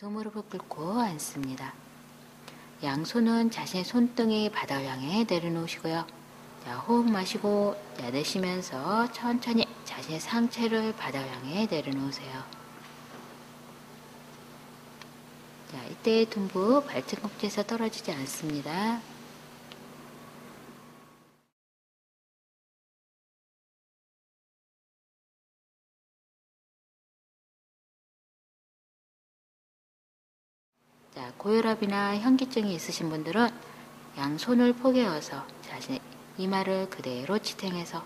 두 무릎을 꿇고 앉습니다. 양손은 자신의 손등이 바닥을 향해 내려놓으시고요. 자, 호흡 마시고 자, 내쉬면서 천천히 자신의 상체를 바닥을 향해 내려놓으세요. 자, 이때 둔부 발등꿈치에서 떨어지지 않습니다. 자, 고혈압이나 현기증이 있으신 분들은 양손을 포개어서 자신의 이마를 그대로 지탱해서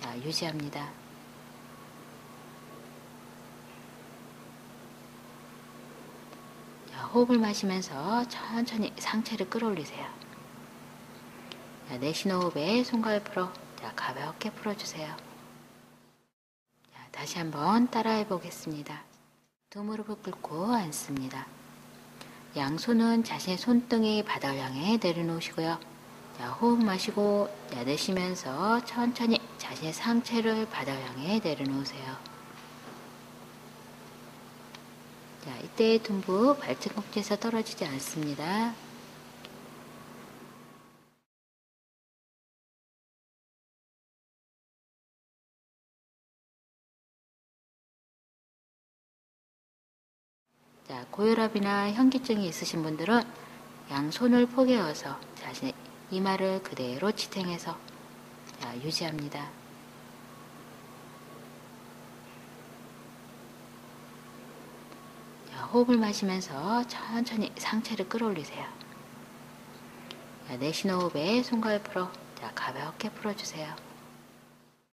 자, 유지합니다. 자, 호흡을 마시면서 천천히 상체를 끌어올리세요. 자, 내쉬 호흡에 손가락 풀어 자, 가볍게 풀어주세요. 자, 다시 한번 따라해 보겠습니다. 두 무릎을 꿇고 앉습니다. 양손은 자신의 손등이 바닥을 향해 내려놓으시고요. 자, 호흡 마시고 자, 내쉬면서 천천히 자신의 상체를 바닥을 향해 내려놓으세요. 자, 이때 둔부 발등꿈치에서 떨어지지 않습니다. 자, 고혈압이나 현기증이 있으신 분들은 양손을 포개어서 자신의 이마를 그대로 지탱해서 자, 유지합니다. 자, 호흡을 마시면서 천천히 상체를 끌어올리세요. 자, 내쉬는 호흡에 손가락 풀어 자, 가볍게 풀어주세요.